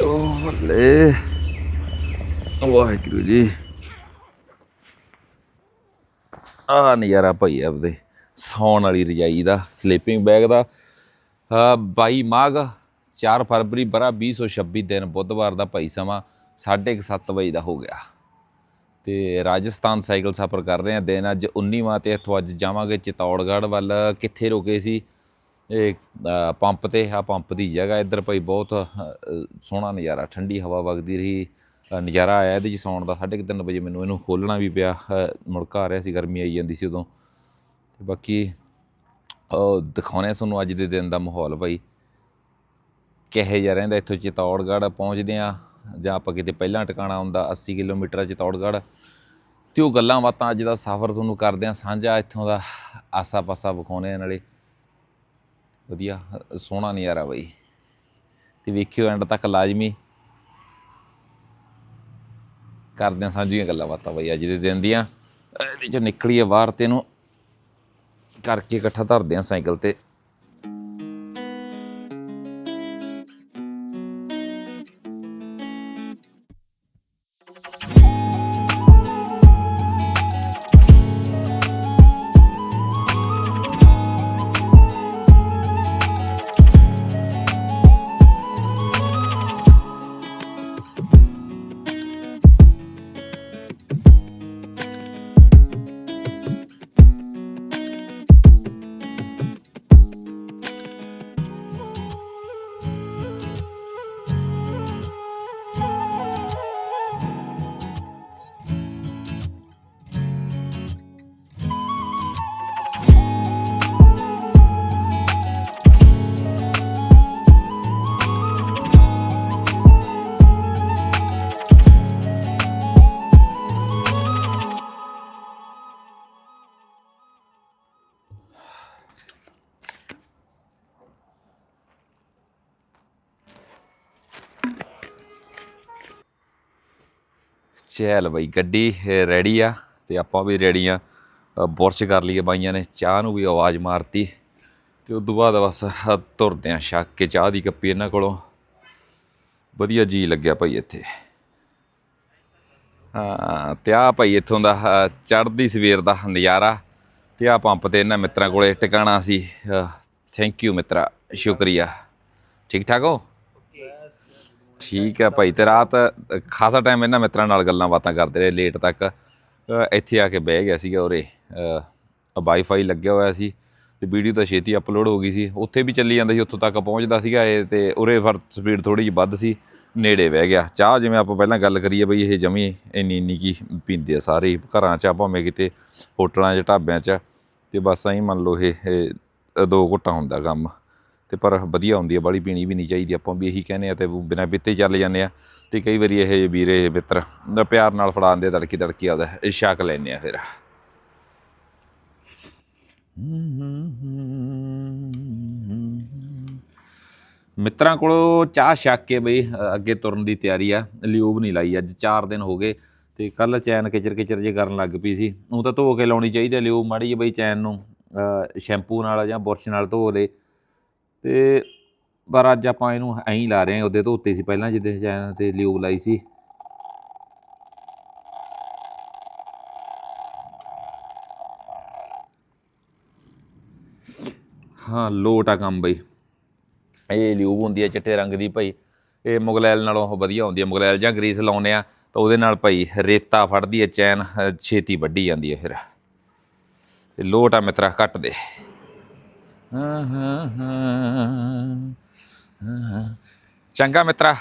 ਓ ਬੱਲੇ ਵਾਹਿਗੁਰੂ ਜੀ ਆ ਨਜ਼ਾਰਾ ਭਾਈ ਆਪਦੇ ਸੌਣ ਵਾਲੀ ਰਜਾਈ ਦਾ ਸਲੀਪਿੰਗ ਬੈਗ ਦਾ ਅ, 22 ਮਾਘ 4 ਫਰਵਰੀ ਬਰਾ 2026 ਦਿਨ ਬੁੱਧਵਾਰ ਦਾ ਭਾਈ ਸਮਾਂ 7:30 ਵਜੇ ਦਾ ਹੋ ਗਿਆ ਤੇ ਰਾਜਸਥਾਨ ਸਾਈਕਲ ਸਫ਼ਰ ਕਰ ਰਹੇ ਹਾਂ ਦਿਨ ਅੱਜ 19ਵਾਂ ਤੇ ਇੱਥੋਂ ਅੱਜ ਜਾਵਾਂਗੇ ਚਿਤੌੜਗੜ੍ਹ ਵੱਲ ਕਿੱਥੇ ਰੁਕੇ ਸੀ ਇਹ ਪੰਪ ਤੇ, ਆ ਪੰਪ ਦੀ ਜਗ੍ਹਾ ਇੱਧਰ ਭਾਈ ਬਹੁਤ ਸੋਹਣਾ ਨਜ਼ਾਰਾ, ਠੰਡੀ ਹਵਾ ਵਗਦੀ ਰਹੀ ਨਜ਼ਾਰਾ ਆਇਆ ਇਹਦੇ 'ਚ ਸੌਣ ਦਾ 3:30 ਵਜੇ ਮੈਨੂੰ ਇਹਨੂੰ ਖੋਲਣਾ ਵੀ ਪਿਆ ਮੁੜਕਾ ਆ ਰਿਹਾ ਸੀ, ਗਰਮੀ ਆਈ ਜਾਂਦੀ ਸੀ ਉਦੋਂ। ਤੇ ਬਾਕੀ ਉਹ ਦਿਖਾਉਣੇ ਤੁਹਾਨੂੰ ਅੱਜ ਦੇ ਦਿਨ ਦਾ ਮਾਹੌਲ ਭਾਈ। ਕਿਹੇ ਜਿਹਾ ਰਹਿੰਦਾ ਇੱਥੋਂ ਚਿਤੌੜਗੜ੍ਹ ਪਹੁੰਚਦੇ ਆ, ਜਾਂ ਆਪਾਂ ਕਿਤੇ ਪਹਿਲਾਂ ਟਿਕਾਣਾ ਹੁੰਦਾ 80 ਕਿਲੋਮੀਟਰ ਚਿਤੌੜਗੜ੍ਹ। ਤੇ ਉਹ ਗੱਲਾਂ ਬਾਤਾਂ ਅੱਜ ਦਾ ਸਫ਼ਰ ਤੁਹਾਨੂੰ ਕਰਦੇ ਆ, ਸਾਂਝਾ ਇੱਥੋਂ ਦਾ ਆਸਾ ਪਾਸਾ ਵਿਖਾਉਣੇ ਆ ਨਾਲੇ। ਵਧੀਆ ਅ, ਸੋਹਣਾ ਨਜ਼ਾਰਾ ਬਾਈ। ਤੇ ਵੇਖਿਓ ਐਂਡ ਤੱਕ ਲਾਜ਼ਮੀ। ਕਰਦੇ ਆ ਸਾਂਝੀਆਂ ਗੱਲਾਂ ਬਾਤਾਂ ਬਾਈ ਅੱਜ ਦੇ ਦਿਨ ਦੀਆਂ। ਇਹਦੇ ਚੋਂ ਨਿਕਲੀਏ ਬਾਹਰ ਤੇ ਇਹਨੂੰ ਕਰਕੇ ਇਕੱਠਾ ਧਰਦੇ ਆ ਸਾਈਕਲ ਤੇ। ਚੱਲ ਬਾਈ, ਗੱਡੀ ਰੈਡੀ ਆ ਤੇ ਆਪਾਂ ਵੀ ਰੈਡੀ ਆ। ਬੁਰਸ਼ ਕਰ ਲਈਏ ਬਾਈਆਂ ਨੇ, ਚਾਹ ਨੂੰ ਵੀ ਆਵਾਜ਼ ਮਾਰਤੀ। ਤੇ ਉਸ ਤੋਂ ਬਾਅਦ ਬਸ ਤੁਰਦੇ ਆ ਛੱਕ ਕੇ ਚਾਹ ਦੀ ਕੱਪੀ ਇਹਨਾਂ ਕੋਲੋਂ। ਵਧੀਆ ਜੀ ਲੱਗਿਆ ਭਾਈ ਇੱਥੇ। ਹਾਂ, ਤੇ ਆ ਭਾਈ ਇੱਥੋਂ ਦਾ ਚੜ੍ਹਦੀ ਸਵੇਰ ਦਾ ਨਜ਼ਾਰਾ। ਤੇ ਆ ਪੰਪ ਤੇ ਇਹਨਾਂ ਮਿੱਤਰਾਂ ਕੋਲੇ ਟਿਕਾਣਾ ਸੀ। ਥੈਂਕ ਯੂ ਮਿੱਤਰਾ, ਸ਼ੁਕਰੀਆ। ਠੀਕ ਠਾਕ ਹੋ? ਠੀਕ ਹੈ ਭਾਈ ਤੇ ਰਾਤ ਖਾਸਾ ਟਾਈਮ ਇਹਨਾਂ ਮਿੱਤਰਾਂ ਨਾਲ ਗੱਲਾਂ ਬਾਤਾਂ ਕਰਦੇ ਰਹੇ ਲੇਟ ਤੱਕ। ਇੱਥੇ ਆ ਕੇ ਬਹਿ ਗਿਆ ਸੀਗਾ ਉਰੇ। ਵਾਈਫਾਈ ਲੱਗਿਆ ਹੋਇਆ ਸੀ ਤੇ ਵੀਡੀਓ ਤਾਂ ਛੇਤੀ ਅਪਲੋਡ ਹੋ ਗਈ ਸੀ। ਉੱਥੇ ਵੀ ਚੱਲੀ ਜਾਂਦਾ ਸੀ ਉੱਥੋਂ ਤੱਕ ਪਹੁੰਚਦਾ ਸੀਗਾ ਇਹ ਤੇ ਉਰੇ ਫਿਰ ਸਪੀਡ ਥੋੜੀ ਜਿਹੀ ਵੱਧ ਸੀ ਨੇੜੇ ਬਹਿ ਗਿਆ। ਚਾਹ ਜਿਵੇਂ ਆਪਾਂ ਪਹਿਲਾਂ ਗੱਲ ਕਰੀਏ ਬਈ ਇਹ ਜਮੀ ਇੰਨੀ ਇੰਨੀ ਕੀ ਪੀਂਦੇ ਆ ਸਾਰੇ ਹੀ, ਘਰਾਂ 'ਚ ਆ ਭਾਵੇਂ ਕਿਤੇ ਹੋਟਲਾਂ 'ਚ ਢਾਬਿਆਂ 'ਚ ਤੇ ਬਸ ਐਂ ਮੰਨ ਲਓ ਇਹ ਇਹ ਦੋ ਘੁੱਟਾਂ ਹੁੰਦਾ ਕੰਮ। ਤੇ ਪਰ ਵਧੀਆ ਹੁੰਦੀ ਹੈ ਬਾਲੀ ਪੀਣੀ ਵੀ ਨਹੀਂ ਚਾਹੀਦੀ, ਆਪਾਂ ਵੀ ਇਹੀ ਕਹਿੰਦੇ ਆ ਤੇ ਬਿਨਾਂ ਪੀਤੇ ਚੱਲ ਜਾਂਦੇ ਆ। ਤੇ ਕਈ ਵਾਰੀ ਇਹ ਵੀਰੇ ਮਿੱਤਰ ਪਿਆਰ ਨਾਲ ਫੜਾਉਂਦੇ ਤੜਕੀ ਤੜਕੀ ਆਉਂਦਾ ਛਕ ਲੈਂਦੇ ਆ ਫਿਰ। ਮਿੱਤਰਾਂ ਕੋਲੋਂ ਚਾਹ ਛੱਕ ਕੇ ਬਈ ਅੱਗੇ ਤੁਰਨ ਦੀ ਤਿਆਰੀ ਆ, ਲਿਊਬ ਨਹੀਂ ਲਾਈ ਅੱਜ 4 ਦਿਨ ਹੋ ਗਏ ਤੇ ਕੱਲ ਚੈਨ ਕਿਚਰ ਕਿਚਰ ਜੇ ਕਰਨ ਲੱਗ ਪਈ ਸੀ। ਉਹ ਤਾਂ ਧੋ ਕੇ ਲਾਉਣੀ ਚਾਹੀਦੀ ਆ ਲਿਊਬ, ਮਾੜੀ ਜਿਹੀ ਬਈ ਚੈਨ ਨੂੰ ਸ਼ੈਂਪੂ ਨਾਲ ਜਾਂ ਬੁਰਸ਼ ਨਾਲ ਧੋ ਲੇ ਤੇ ਪਰ ਅੱਜ ਆਪਾਂ ਇਹਨੂੰ ਐਂ ਹੀ ਲਾ ਰਹੇ ਹਾਂ, ਉਹਦੇ ਧੋਤੇ ਸੀ ਪਹਿਲਾਂ, ਜਿੱਦੇ ਚੈਨ ਤੇ ਲਿਊਬ ਲਾਈ ਸੀ। ਹਾਂ, ਲੋਟ ਆ ਕੰਮ ਬਈ। ਇਹ ਲਿਊਬ ਹੁੰਦੀ ਹੈ ਚਿੱਟੇ ਰੰਗ ਦੀ ਭਾਈ। ਇਹ ਮੁਗਲੈਲ ਨਾਲੋਂ ਉਹ ਵਧੀਆ ਹੁੰਦੀ ਹੈ ਮੁਗਲੈਲ ਜਾਂ ਗਰੀਸ ਲਾਉਨੇ ਆ, ਤਾਂ ਉਹਦੇ ਨਾਲ ਭਾਈ ਰੇਤਾ ਫੜਦੀ ਹੈ ਚੈਨ, ਛੇਤੀ ਵੱਢੀ ਜਾਂਦੀ ਹੈ ਫਿਰ। ਲੋਟ ਆ ਮਿੱਤਰਾ, ਕੱਟ ਦੇ। ਚੰਗਾ ਮਿੱਤਰਾ,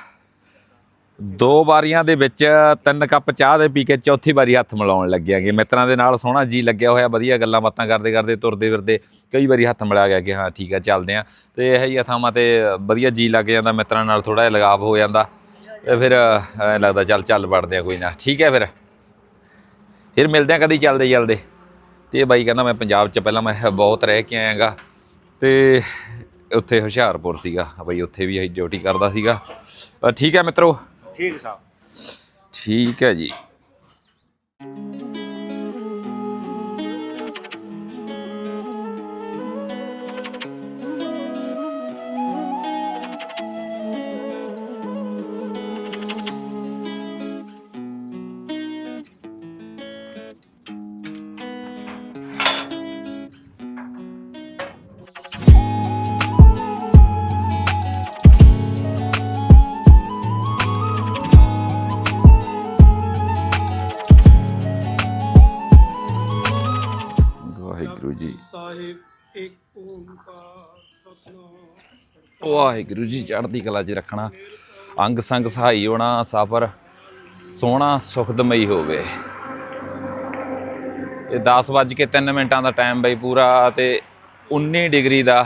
ਦੋ ਵਾਰੀਆਂ ਦੇ ਵਿੱਚ ਤਿੰਨ ਕੱਪ ਚਾਹ ਦੇ ਪੀ ਕੇ ਚੌਥੀ ਵਾਰੀ ਹੱਥ ਮਿਲਾਉਣ ਲੱਗਿਆਗੇ ਮਿੱਤਰਾਂ ਦੇ ਨਾਲ ਸੋਹਣਾ ਜੀ ਲੱਗਿਆ ਹੋਇਆ, ਵਧੀਆ ਗੱਲਾਂ ਬਾਤਾਂ ਕਰਦੇ ਕਰਦੇ ਤੁਰਦੇ ਫਿਰਦੇ ਕਈ ਵਾਰੀ ਹੱਥ ਮਿਲਾ ਗਿਆ ਕਿ ਹਾਂ ਠੀਕ ਆ, ਚੱਲਦੇ ਆ ਤੇ ਇਹ ਜਿਹੀਆਂ ਥਾਵਾਂ ਤੇ ਵਧੀਆ ਜੀ ਲੱਗ ਜਾਂਦਾ, ਮਿੱਤਰਾਂ ਨਾਲ ਥੋੜਾ ਜਿਹਾ ਲਗਾਵ ਹੋ ਜਾਂਦਾ। ਤੇ ਫਿਰ, ਐਂ ਲੱਗਦਾ ਚੱਲ ਚੱਲ ਵੜਦੇ ਆ ਕੋਈ ਨਾ। ਠੀਕ ਹੈ ਫਿਰ। ਫਿਰ ਮਿਲਦੇ ਆ ਕਦੀ, ਚੱਲਦੇ ਚੱਲਦੇ। ਤੇ ਬਾਈ ਕਹਿੰਦਾ ਮੈਂ ਪੰਜਾਬ 'ਚ ਪਹਿਲਾਂ ਮੈਂ ਬਹੁਤ ਰਹਿ ਕੇ ਆਇਆਗਾ। ਤੇ ਉੱਥੇ ਹੁਸ਼ਿਆਰਪੁਰ ਸੀਗਾ ਬਈ ਉੱਥੇ ਵੀ ਅਸੀਂ ਡਿਊਟੀ ਕਰਦਾ ਸੀਗਾ। ਅ, ਠੀਕ ਹੈ ਮਿੱਤਰੋ? ਠੀਕ ਸਾਹਿਬ। ਠੀਕ ਹੈ ਜੀ। ਵਾਹਿਗੁਰੂ ਜੀ ਚੜ੍ਹਦੀ ਕਲਾ 'ਚ ਰੱਖਣਾ, ਅੰਗ ਸੰਗ ਸਹਾਈ ਹੋਣਾ, ਸਫਰ ਸੋਹਣਾ, ਸੁਖਦਮਈ ਹੋਵੇ। ਇਹ 10 ਵੱਜ ਕੇ 3 ਮਿੰਟਾਂ ਦਾ ਟਾਈਮ ਬਈ ਪੂਰਾ ਤੇ 19 ਡਿਗਰੀ ਦਾ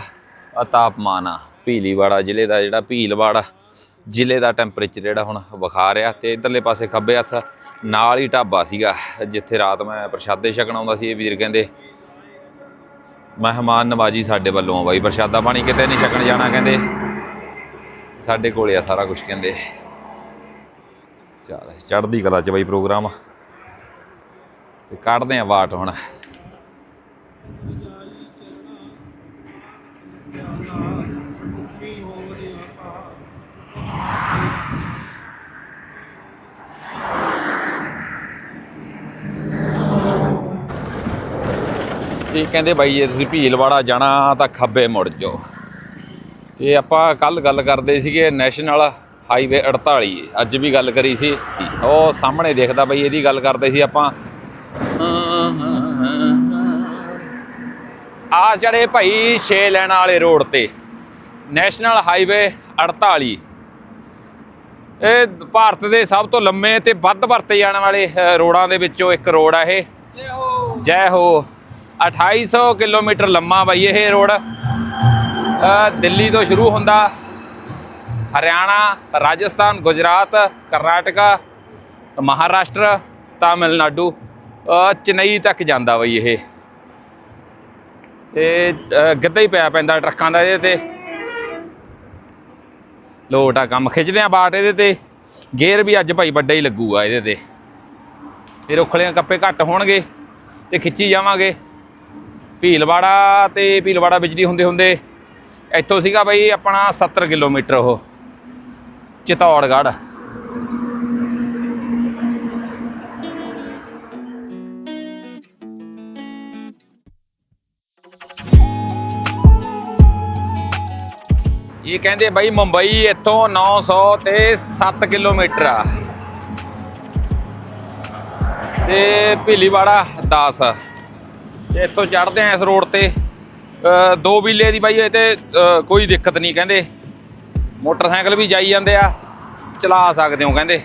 ਤਾਪਮਾਨ ਆ। ਭੀਲੀਵਾੜਾ ਜ਼ਿਲ੍ਹੇ ਦਾ ਜਿਹੜਾ ਭੀਲਵਾੜਾ ਜ਼ਿਲ੍ਹੇ ਦਾ ਟੈਂਪਰੇਚਰ ਜਿਹੜਾ ਹੁਣ ਵਿਖਾ ਰਿਹਾ ਤੇ ਇਧਰਲੇ ਪਾਸੇ ਖੱਬੇ ਹੱਥ ਨਾਲ ਹੀ ਢਾਬਾ ਸੀਗਾ, ਜਿੱਥੇ ਰਾਤ ਮੈਂ ਪ੍ਰਸ਼ਾਦੇ ਛਕਣ ਆਉਂਦਾ ਸੀ, ਇਹ ਵੀਰ ਕਹਿੰਦੇ, ਮਹਿਮਾਨ ਨਵਾਜੀ ਸਾਡੇ ਵੱਲੋਂ ਆ ਬਾਈ, ਪ੍ਰਸ਼ਾਦਾ ਪਾਣੀ ਕਿਤੇ ਨਹੀਂ ਛਕਣ ਜਾਣਾ? ਕਹਿੰਦੇ ਸਾਡੇ ਕੋਲੇ ਆ ਸਾਰਾ ਕੁਝ ਕਹਿੰਦੇ। ਚੱਲ ਚੜ੍ਹਦੀ ਕਲਾ ਚ ਬਾਈ ਪ੍ਰੋਗਰਾਮ। ਤੇ ਕੱਢਦੇ ਆ ਵਾਟ ਹੁਣ। ਤੇ ਕਹਿੰਦੇ ਬਾਈ ਜੇ ਤੁਸੀਂ ਭੀਲਵਾੜਾ ਜਾਣਾ ਤਾਂ ਖੱਬੇ ਮੁੜ ਜਾਓ। ਤੇ ਆਪਾਂ ਕੱਲ ਗੱਲ ਕਰਦੇ ਸੀਗੇ ਨੈਸ਼ਨਲ ਹਾਈਵੇ 48 ਅੱਜ ਵੀ ਗੱਲ ਕਰੀ ਸੀ। ਉਹ ਸਾਹਮਣੇ ਦੇਖਦਾ ਬਈ ਇਹਦੀ ਗੱਲ ਕਰਦੇ ਸੀ ਆਪਾਂ। ਆ ਜਿਹੜੇ ਭਾਈ 6 ਲੈਣ ਵਾਲੇ ਰੋਡ ਤੇ। ਨੈਸ਼ਨਲ ਹਾਈਵੇ 48 ਇਹ ਭਾਰਤ ਦੇ ਸਭ ਤੋਂ ਲੰਮੇ ਤੇ ਵੱਧ ਵਰਤੇ ਜਾਣ ਵਾਲੇ ਰੋਡਾਂ ਦੇ ਵਿੱਚੋਂ ਇੱਕ ਰੋਡ ਆ ਇਹ। ਜੈ ਹੋ। 2800 ਕਿਲੋਮੀਟਰ ਲੰਮਾ ਬਈ ਇਹ ਰੋਡ। ਦਿੱਲੀ ਤੋਂ ਸ਼ੁਰੂ ਹੁੰਦਾ। ਹਰਿਆਣਾ ਰਾਜਸਥਾਨ ਗੁਜਰਾਤ ਕਰਨਾਟਕਾ ਮਹਾਰਾਸ਼ਟਰ ਤਾਮਿਲਨਾਡੂ ਚੇਨਈ ਤੱਕ ਜਾਂਦਾ ਬਈ ਇਹ। ਤੇ ਅ, ਗਿੱਧਾ ਹੀ ਪਿਆ ਪੈਂਦਾ ਟਰੱਕਾਂ ਦਾ ਇਹਦੇ ਤੇ। ਲੋਟ ਆ ਕੰਮ ਖਿੱਚਦੇ ਆ ਬਾਟ ਇਹਦੇ ਤੇ। ਗੇਅਰ ਵੀ ਅੱਜ ਭਾਈ ਵੱਡਾ ਹੀ ਲੱਗੂਗਾ ਇਹਦੇ ਤੇ। ਤੇ ਰੁੱਖਲਿਆਂ ਕੱਪੇ ਘੱਟ ਹੋਣਗੇ ਤੇ ਖਿੱਚੀ ਜਾਵਾਂਗੇ। ਭੀਲਵਾੜਾ ਤੇ ਭੀਲਵਾੜਾ ਬਿਜਲੀ ਹੁੰਦੇ ਹੁੰਦੇ ਇੱਥੋਂ ਸੀਗਾ ਬਈ ਆਪਣਾ 70 ਕਿਲੋਮੀਟਰ ਉਹ, ਚਿਤੌੜਗੜ੍ਹ। ਇਹ ਕਹਿੰਦੇ ਬਾਈ ਮੁੰਬਈ ਇੱਥੋਂ 900 ਤੇ 7 ਕਿਲੋਮੀਟਰ ਆ। ਤੇ ਭੀਲੀਵਾੜਾ 10 ਤੇ ਇੱਥੋਂ ਚੜ੍ਹਦੇ ਆ ਇਸ ਰੋਡ ਤੇ। ਦੋ ਬਿੱਲੇ ਦੀ ਬਾਈ, ਇਹ ਤੇ ਕੋਈ ਦਿੱਕਤ ਨਹੀਂ ਕਹਿੰਦੇ। ਮੋਟਰਸਾਈਕਲ ਵੀ ਜਾਈ ਜਾਂਦੇ ਆ, ਚਲਾ ਸਕਦੇ ਹੋ ਕਹਿੰਦੇ।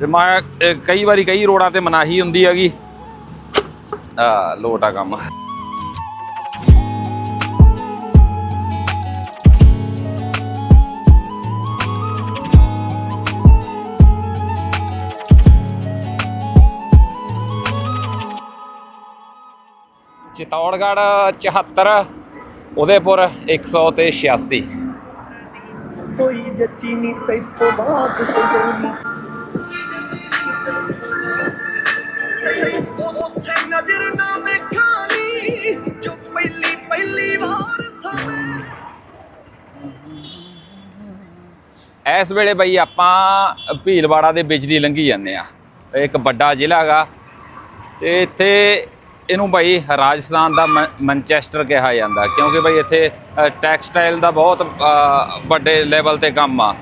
ਤੇ ਮੈਂ ਕਈ ਵਾਰੀ ਕਈ ਰੋਡਾਂ ਤੇ ਮਨਾਹੀ ਹੁੰਦੀ ਹੈਗੀ। ਆ, ਲੋਟਾ ਕੰਮ। ਚਿਤੌੜਗੜ੍ਹ 74 ਉਦੈਪੁਰ 100 ਤੇ 86 ਕੋਈ ਜੱਚੀ ਨੀ ਤੈਥੋਂ ਬਾਅਦ ਕੋਈ ਨੀ ਉਸੇ ਨਜ਼ਰ ਨਾ ਵੇਖਾਨੀ ਜੋ ਪਹਿਲੀ ਪਹਿਲੀ ਵਾਰ ਸਮੇਂ ਇਸ ਵੇਲੇ ਬਈ ਆਪਾਂ ਭੀਲਵਾੜਾ ਦੇ ਦੀ ਲੰਘੀ ਜਾਂਦੇ ਆ ਇੱਕ ਵੱਡਾ ਜ਼ਿਲ੍ਹਾ ਹੈਗਾ। ਤੇ ਇੱਥੇ ਇਹਨੂੰ ਬਈ ਰਾਜਸਥਾਨ ਦਾ ਮੈ- ਮੈਨਚੈਸਟਰ ਕਿਹਾ ਜਾਂਦਾ ਕਿਉਂਕਿ ਬਈ ਇੱਥੇ ਟੈਕਸਟਾਈਲ ਦਾ ਬਹੁਤ ਵੱਡੇ ਲੈਵਲ ਤੇ ਕੰਮ ਆ।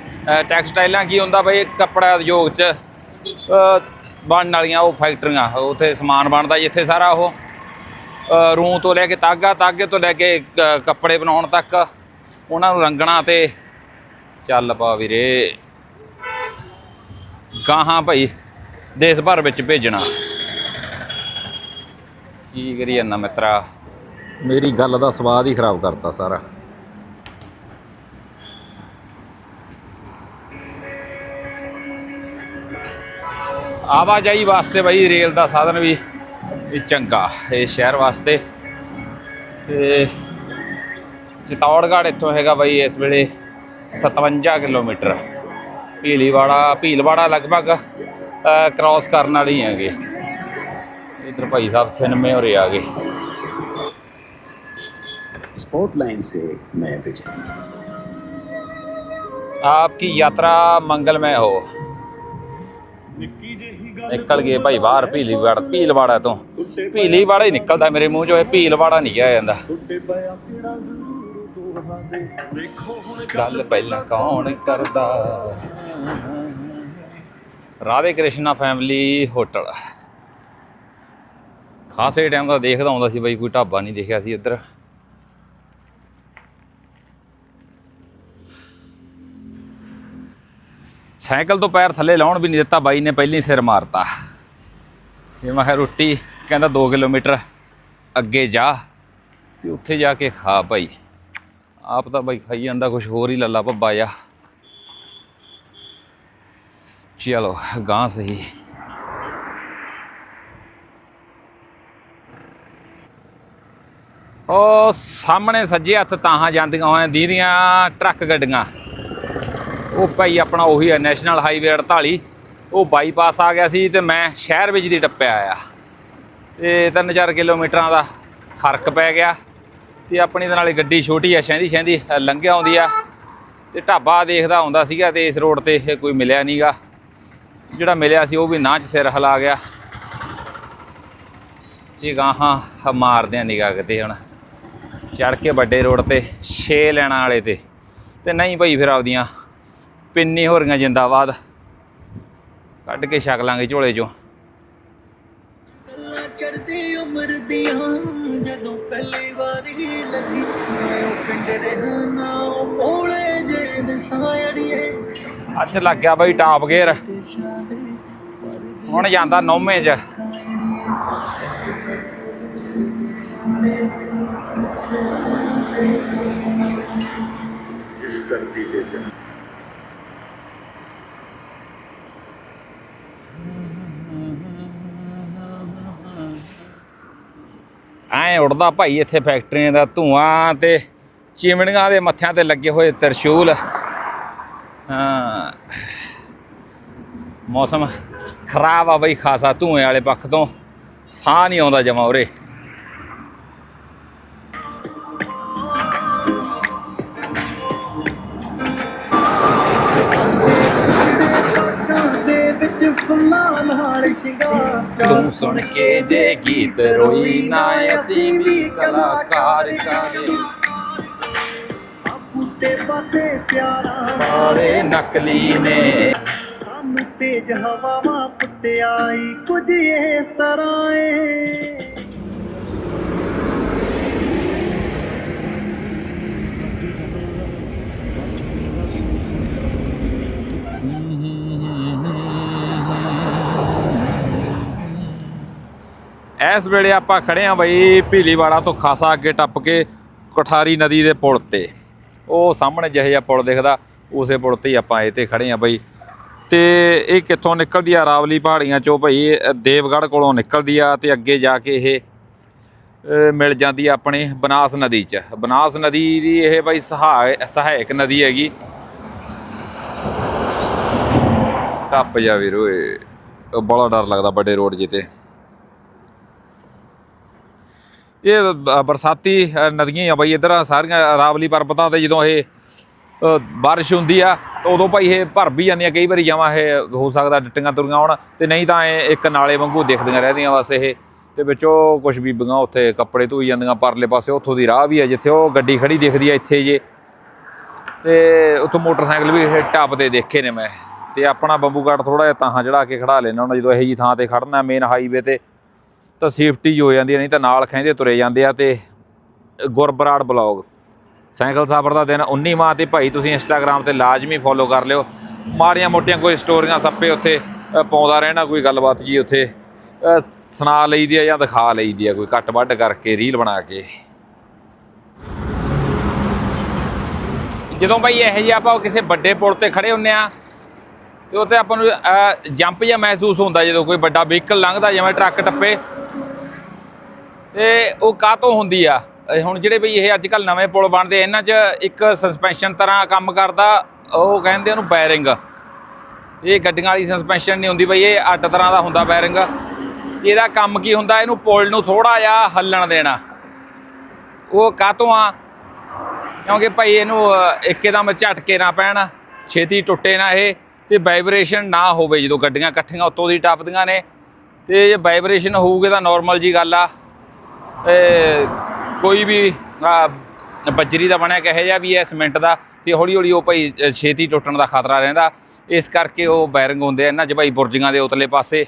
ਟੈਕਸਟਾਈਲਾਂ ਕੀ ਹੁੰਦਾ ਬਈ ਕੱਪੜਾ ਉਦਯੋਗ 'ਚ ਬਣਨ ਵਾਲੀਆਂ ਉਹ ਫੈਕਟਰੀਆਂ ਉੱਥੇ ਸਮਾਨ ਬਣਦਾ ਜਿੱਥੇ ਸਾਰਾ ਉਹ। ਅ, ਰੂੰ ਤੋਂ ਲੈ ਕੇ ਤਾਗਾ ਤਾਗੇ ਤੋਂ ਲੈ ਕੇ ਕ- ਕੱਪੜੇ ਬਣਾਉਣ ਤੱਕ ਉਹਨਾਂ ਨੂੰ ਰੰਗਣਾ ਤੇ ਚੱਲ ਪਾ ਵੀਰੇ। ਗਾਹਾਂ ਭਾਈ ਦੇਸ਼ ਭਰ ਵਿੱਚ ਭੇਜਣਾ। ਕੀ ਕਰੀ ਜਾਂਦਾ ਮਿੱਤਰਾ? ਮੇਰੀ ਗੱਲ ਦਾ ਸਵਾਦ ਹੀ ਖਰਾਬ ਕਰਤਾ ਸਾਰਾ। ਆਵਾਜਾਈ ਵਾਸਤੇ ਬਈ ਰੇਲ ਦਾ ਸਾਧਨ ਵੀ ਵੀ ਚੰਗਾ ਇਹ ਸ਼ਹਿਰ ਵਾਸਤੇ। ਤੇ ਚਿਤੌੜਗੜ੍ਹ ਇੱਥੋਂ ਹੈਗਾ ਬਈ ਇਸ ਵੇਲੇ 57 ਕਿਲੋਮੀਟਰ। ਭੀਲੀਵਾੜਾ ਭੀਲਵਾੜਾ ਲਗਭਗ ਕ੍ਰਾਸ ਕਰਨ ਵਾਲੀ ਹੀ इधर ਭਾਈ ਸਾਹਿਬ ਸਿਨਮੇ हो रहे आ गए स्पोर्ट लाइन ਮੈਂ मैं विजय आपकी यात्रा मंगलमय ਨਿਕਲ ਗਏ ਭਾਈ ਬਾਹਰ ਭੀਲੀਵਾੜ ਭੀਲਵਾੜਾ ਤੋਂ। ਭੀਲੀਵਾੜਾ ਹੀ ਨਿਕਲਦਾ ਮੇਰੇ ਮੂੰਹ ਚੋਂ ਇਹ ਭੀਲਵਾੜਾ ਨਹੀਂ ਆ ਜਾਂਦਾ। ਗੱਲ ਪਹਿਲਾਂ ਕੌਣ ਕਰਦਾ? ਰਾਧੇ ਕ੍ਰਿਸ਼ਨਾ ਫੈਮਿਲੀ ਹੋਟਲ ਖਾਸੇ ਟਾਈਮ ਦਾ ਦੇਖਦਾ ਆਉਂਦਾ ਸੀ ਬਾਈ ਕੋਈ ਢਾਬਾ ਨਹੀਂ ਦੇਖਿਆ ਸੀ ਇੱਧਰ। ਸਾਈਕਲ ਤੋਂ ਪੈਰ ਥੱਲੇ ਲਾਉਣ ਵੀ ਨਹੀਂ ਦਿੱਤਾ ਬਾਈ ਨੇ, ਪਹਿਲਾਂ ਹੀ ਸਿਰ ਮਾਰਤਾ। ਜੇ ਮੈਂ ਕਿਹਾ, ਰੋਟੀ, ਕਹਿੰਦਾ 2 ਕਿਲੋਮੀਟਰ, ਅੱਗੇ ਜਾ, ਤੇ ਉੱਥੇ ਜਾ ਕੇ ਖਾ ਭਾਈ ਆਪ ਤਾਂ ਬਾਈ ਖਾਈ ਜਾਂਦਾ ਕੁਝ ਹੋਰ ਹੀ ਲੱਲਾ ਭੱਬਾ ਜਾ ਚਲੋ ਗਾਂ ਸਹੀ। ਉਹ ਸਾਹਮਣੇ ਸੱਜੇ ਹੱਥ ਤਾਹਾਂ ਜਾਂਦੀਆਂ ਹੋਇਆਂ ਦੀਦੀਆਂ ਟਰੱਕ ਗੱਡੀਆਂ। ਉਹ ਭਾਈ ਆਪਣਾ ਉਹੀ ਹੈ ਨੈਸ਼ਨਲ ਹਾਈਵੇ 48 ਉਹ ਬਾਈਪਾਸ ਆ ਗਿਆ ਸੀ ਤੇ ਮੈਂ ਸ਼ਹਿਰ ਵਿੱਚ ਦੀ ਟੱਪਿਆ ਆਇਆ ਤੇ 3-4 ਕਿਲੋਮੀਟਰਾਂ ਦਾ ਫ਼ਰਕ ਪੈ ਗਿਆ ਤੇ ਆਪਣੀ ਦੇ ਨਾਲੇ ਗੱਡੀ ਛੋਟੀ ਆ, ਸ਼ਹਿੰਦੀ ਸ਼ਹਿੰਦੀ ਲੰਘਿਆ ਆਉਂਦੀ ਆ। ਤੇ ਢਾਬਾ ਦੇਖਦਾ ਆਉਂਦਾ ਸੀਗਾ ਤੇ ਇਸ ਰੋਡ ਤੇ ਇਹ ਕੋਈ ਮਿਲਿਆ ਨਹੀਂਗਾ ਜਿਹੜਾ ਮਿਲਿਆ ਸੀ ਉਹ ਵੀ ਨਾਂਹ 'ਚ ਸਿਰ ਹਿਲਾ ਗਿਆ। ਇਹ ਗਾਹਾਂ ਮਾਰਦੇ ਆ ਨਿਗਾਹ ਕਿਤੇ ਹੁਣ। ਚੜ ਕੇ ਵੱਡੇ ਰੋਡ ਤੇ 6 ਲੈਣਾ ਵਾਲੇ ਤੇ। ਤੇ ਨਹੀਂ ਭਾਈ ਫਿਰ ਆਪਦੀਆਂ ਪਿੰਨੀ ਹੋ ਰਹੀਆਂ ਜਿੰਦਾਬਾਦ। ਕੱਢ ਕੇ ਛਕ ਲਾਂਗੇ ਝੋਲੇ ਚੋਂ। ਚੜਦੀ ਉਮਰ ਦੀਆਂ ਜਦੋਂ ਪਹਿਲੀ ਵਾਰੀ ਲੱਗੀ। ਨਾ ਉਹ ਪਿੰਡ ਦੇ ਨਾ ਉਹ ਭੋਲੇ ਜੇ ਨਸ਼ਾਇੜੀਏ ਅੱਜ ਲੱਗ ਗਿਆ ਬਈ ਟਾਪ ਗੇਅਰ। ਹੁਣ ਜਾਂਦਾ ਨੌਵੇਂ 'ਚ। ਐ ਉੜਦਾ ਭਾਈ ਇੱਥੇ ਫੈਕਟਰੀਆਂ ਦਾ ਧੂਆਂ ਤੇ ਚਿਮਣੀਆਂ ਦੇ ਮੱਥਿਆਂ ਤੇ ਲੱਗੇ ਹੋਏ ਤਰਸ਼ੂਲ। ਹਾਂ। ਮੌਸਮ ਖਰਾਬ ਆ ਬਈ, ਖਾਸਾ ਧੂਏ ਵਾਲੇ ਪੱਖ ਤੋਂ। ਸਾਹ ਨਹੀਂ ਆਉਂਦਾ ਜਮਾ ਉਰੇ। ਨਾਲ ਸ਼ਿੰਗਾਰ ਤੂੰ ਸੁਣ ਕੇ ਜੇ ਗੀਤ ਰੋਈ ਨਾ ਅਸੀਂ ਵੀ ਕਲਾਕਾਰ ਬਾਤੇ ਪਿਆਰਾ ਸਾਰੇ ਨਕਲੀ ਨੇ। ਸਾਨੂੰ ਤੇਜ ਹਵਾਵਾਂ ਪੁੱਟਿਆਈ ਕੁਝ ਇਸ ਤਰ੍ਹਾਂ ਏ। ਇਸ ਵੇਲੇ ਆਪਾਂ ਖੜੇ ਆ ਬਈ ਭੀਲੀਵਾੜਾ ਤੋਂ ਖਾਸਾ ਅੱਗੇ ਟੱਪ ਕੇ ਕੋਠਾਰੀ ਨਦੀ ਦੇ ਪੁਲ ਤੇ। ਉਹ ਸਾਹਮਣੇ ਜਿਹੇ ਜਿਹਾ ਪੁਲ ਦਿਖਦਾ, ਉਸੇ ਪੁਲ ਤੇ ਹੀ ਆਪਾਂ ਇਹ ਤੇ ਖੜੇ ਆ ਬਈ। ਤੇ ਇਹ ਕਿੱਥੋਂ ਨਿਕਲਦੀ ਆ? ਰਾਵਲੀ ਪਹਾੜੀਆਂ ਚੋਂ ਭਈ ਇਹ ਦੇਵਗੜ੍ਹ ਕੋਲੋਂ ਨਿਕਲਦੀ ਆ ਤੇ ਅੱਗੇ ਜਾ ਕੇ ਇਹ ਮਿਲ ਜਾਂਦੀ ਆ ਆਪਣੇ ਬਨਾਸ ਨਦੀ 'ਚ। ਬਨਾਸ ਨਦੀ ਦੀ ਇਹ ਬਈ ਸਹਾਇ, ਸਹਾਇਕ ਨਦੀ ਹੈਗੀ। ਟੱਪ ਜਾ ਵੀਰ ਓਏ। ਬੜਾ ਡਰ ਲੱਗਦਾ ਵੱਡੇ ਰੋਡ ਜਿੱਤੇ। ਇਹ ਬ- ਬਰਸਾਤੀ ਨਦੀਆਂ ਹੀ ਆ ਬਈ, ਇਧਰ ਸਾਰੀਆਂ ਰਾਵਲੀ ਪਰਬਤਾਂ ਤੇ ਜਦੋਂ ਇਹ ਬਾਰਿਸ਼ ਹੁੰਦੀ ਆ, ਤਾਂ ਉਦੋਂ ਭਾਈ ਇਹ ਭਰ ਵੀ ਜਾਂਦੀਆਂ, ਕਈ ਵਾਰੀ ਜਾਵਾਂ ਇਹ ਹੋ ਸਕਦਾ ਡਿੱਟੀਆਂ ਤੁਰੀਆਂ ਹੋਣ, ਤੇ ਨਹੀਂ ਤਾਂ ਇਹ ਇੱਕ ਨਾਲੇ ਵਾਂਗੂ ਦਿਖਦੀਆਂ ਰਹਿੰਦੀਆਂ ਬਸ ਇਹ, ਤੇ ਵਿੱਚੋਂ ਕੁਝ ਬੀਬੀਆਂ ਉੱਥੇ ਕੱਪੜੇ ਧੋਈ ਜਾਂਦੀਆਂ ਪਰਲੇ ਪਾਸੇ, ਉੱਥੋਂ ਦੀ ਰਾਹ ਵੀ ਆ, ਜਿੱਥੇ ਉਹ ਗੱਡੀ ਖੜੀ ਦਿਖਦੀ ਆ ਇੱਥੇ ਜੇ। ਤੇ ਉੱਥੋਂ ਮੋਟਰਸਾਈਕਲ ਵੀ ਇਹ ਟੱਪਦੇ ਦੇਖੇ ਨੇ ਮੈਂ, ਤੇ ਆਪਣਾ ਬੰਬੂ ਘਾਟ ਥੋੜਾ ਜਿਹਾ ਤਾਹਾਂ ਚੜਾ ਕੇ ਖੜਾ ਲੈਣਾ ਉਹਨਾਂ ਜਦੋਂ ਇਹੋ ਜੀ ਥਾਂ ਤੇ ਖੜਨਾ ਮੇਨ ਹਾਈਵੇ ਤੇ ਤਾਂ ਸੇਫਟੀ ਹੋ ਜਾਂਦੀ ਹੈ ਨਹੀਂ ਤਾਂ ਨਾਲ ਖੈਂਦੇ ਤੁਰੇ ਜਾਂਦੇ ਆ ਤੇ ਗੁਰਬਰਾੜ ਬਲੌਗਸ। ਸਾਈਕਲ ਸਫ਼ਰ ਦਾ ਦਿਨ 19ਵਾਂ ਤੇ ਭਾਈ ਤੁਸੀਂ ਇੰਸਟਾਗ੍ਰam ਤੇ ਲਾਜ਼ਮੀ ਫੋਲੋ ਕਰ ਲਿਓ। ਮਾੜੀਆਂ ਮੋਟੀਆਂ ਕੋਈ ਸਟੋਰੀਆਂ ਸੱਪੇ ਉੱਥੇ ਪਾਉਂਦਾ ਰਹਿਣਾ ਕੋਈ ਗੱਲਬਾਤ ਜੀ ਉੱਥੇ ਅ, ਸੁਣਾ ਲਈਦੀ ਆ ਜਾਂ ਦਿਖਾ ਲਈਦੀ ਆ ਕੋਈ ਘੱਟ ਵੱਢ ਕਰਕੇ ਰੀਲ ਬਣਾ ਕੇ। ਜਦੋਂ ਭਾਈ ਇਹੋ ਜਿਹੇ ਆਪਾਂ ਕਿਸੇ ਵੱਡੇ ਪੁਲ ਤੇ ਖੜੇ ਹੁੰਨੇ ਆ ਤੇ ਉੱਥੇ ਆਪਾਂ ਨੂੰ ਜੰਪ ਜਾਂ ਮਹਿਸੂਸ ਹੁੰਦਾ ਜਦੋਂ ਕੋਈ ਵੱਡਾ ਵਹੀਕਲ ਲੰਘਦਾ ਜਿਵੇਂ ਟਰੱਕ ਟੱਪੇ ਤੇ ਉਹ ਕਾਹਤੋਂ ਹੁੰਦੀ ਆ? ਹੁਣ ਜਿਹੜੇ ਬਈ ਇਹ ਅੱਜ ਕੱਲ ਨਵੇਂ ਪੁਲ ਬਣਦੇ ਇਹਨਾਂ 'ਚ ਇੱਕ ਸਸਪੈਂਸ਼ਨ ਤਰ੍ਹਾਂ ਕੰਮ ਕਰਦਾ ਉਹ ਕਹਿੰਦੇ ਉਹਨੂੰ ਬੈਰਿੰਗ। ਇਹ ਗੱਡੀਆਂ ਵਾਲੀ ਸਸਪੈਂਸ਼ਨ ਨਹੀਂ ਹੁੰਦੀ ਬਈ ਇਹ ਅੱਡ ਤਰ੍ਹਾਂ ਦਾ ਹੁੰਦਾ ਬੈਰਿੰਗ। ਇਹਦਾ ਕੰਮ ਕੀ ਹੁੰਦਾ? ਇਹਨੂੰ ਪੁਲ ਨੂੰ ਥੋੜਾ ਜਿਹਾ ਹੱਲਣ ਦੇਣਾ। ਉਹ ਕਾਹਤੋਂ ਆ? ਕਿਉਂਕਿ ਭਾਈ ਇਹਨੂੰ ਅ, ਇੱਕਦਮ ਝਟਕੇ ਨਾ ਪੈਣ ਛੇਤੀ ਟੁੱਟੇ ਨਾ ਇਹ ਤੇ ਵਾਈਬ੍ਰੇਸ਼ਨ ਨਾ ਹੋਵੇ ਜਦੋਂ ਗੱਡੀਆਂ ਇਕੱਠੀਆਂ ਉੱਤੋਂ ਦੀ ਟੱਪਦੀਆਂ ਨੇ। ਤੇ ਜੇ ਵਾਈਬ੍ਰੇਸ਼ਨ ਹੋਊਗੇ ਤਾਂ ਨਾਰਮਲ ਜੀ ਗੱਲ ਆ। ਕੋਈ ਵੀ ਆ, ਬੱਜਰੀ ਦਾ ਬਣਿਆ ਕਹੇ ਜਾਂ ਵੀ ਹੈ ਸੀਮੈਂਟ ਦਾ ਤੇ ਹੌਲੀ ਹੌਲੀ ਉਹ ਭਾਈ ਛੇਤੀ ਟੁੱਟਣ ਦਾ ਖਤਰਾ ਰਹਿੰਦਾ। ਇਸ ਕਰਕੇ ਉਹ ਬੈਰਿੰਗ ਹੁੰਦੇ ਆ ਇਹਨਾਂ 'ਚ ਭਾਈ ਬੁਰਜੀਆਂ ਦੇ ਉਤਲੇ ਪਾਸੇ।